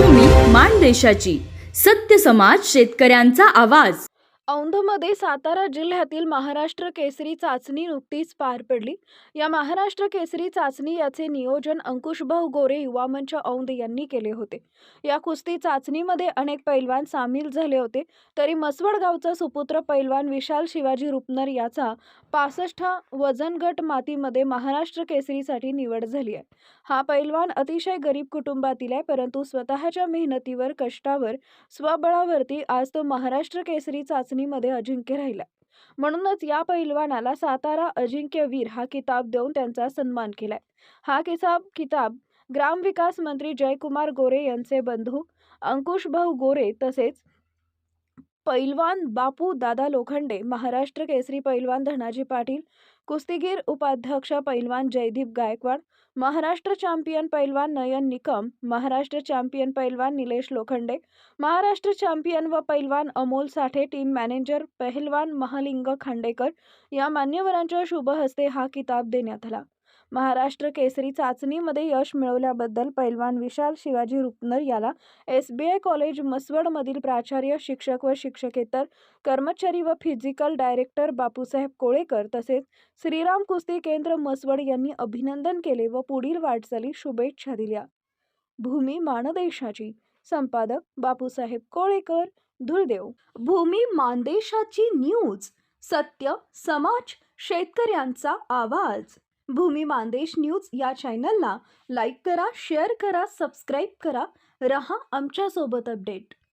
मातृभूमी मान देशाची. सत्य समाज शेतकऱ्यांचा आवाज. औंधमध्ये सातारा जिल्ह्यातील महाराष्ट्र केसरी चाचणी नुकतीच पार पडली. या महाराष्ट्र केसरी चाचणी याचे नियोजन अंकुशभाऊ गोरे युवा मंच औंध यांनी केले होते. या कुस्ती चाचणीमध्ये अनेक पैलवान सामील झाले होते. तरी मसवड गावचा सुपुत्र पैलवान विशाल शिवाजी रुपनर याचा पासष्ट वजन गट मातीमध्ये महाराष्ट्र केसरीसाठी निवड झाली आहे. हा पैलवान अतिशय गरीब कुटुंबातील आहे परंतु स्वतःच्या मेहनतीवर कष्टावर स्वबळावरती आज तो महाराष्ट्र केसरी चाचणी चाचणीमध्ये अजिंक्य राहिला म्हणूनच या पैलवानाला सातारा अजिंक्यवीर हा किताब देऊन त्यांचा सन्मान केलाय. हा किताब किताब ग्रामविकास मंत्री जयकुमार गोरे यांचे बंधू अंकुशभाऊ गोरे तसेच पैलवान बापू दादा लोखंडे महाराष्ट्र केसरी पैलवान धनाजी पाटील कुस्तीगीर उपाध्यक्ष पैलवान जयदीप गायकवाड महाराष्ट्र चॅम्पियन पैलवान नयन निकम महाराष्ट्र चॅम्पियन पैलवान निलेश लोखंडे महाराष्ट्र चॅम्पियन व पैलवान अमोल साठे टीम मॅनेजर पहलवान महालिंग खांडेकर या मान्यवरांच्या शुभहस्ते हा किताब देण्यात आला. महाराष्ट्र केसरी चाचणीमध्ये यश मिळवल्याबद्दल पैलवान विशाल शिवाजी रुपनर याला एस बी आय कॉलेज मसवडमधील प्राचार्य शिक्षक व शिक्षकेतर कर्मचारी व फिजिकल डायरेक्टर बापूसाहेब कोळेकर तसेच श्रीराम कुस्ती केंद्र मसवड यांनी अभिनंदन केले व पुढील वाटचाली शुभेच्छा दिल्या. भूमी मानदेशाची. संपादक बापूसाहेब कोळेकर धुळदेव. भूमी मानदेशाची न्यूज. सत्य समाज शेतकऱ्यांचा आवाज. भूमी मानदेश न्यूज या चॅनलला लाईक करा शेअर करा सबस्क्राईब करा. रहा आमच्यासोबत अपडेट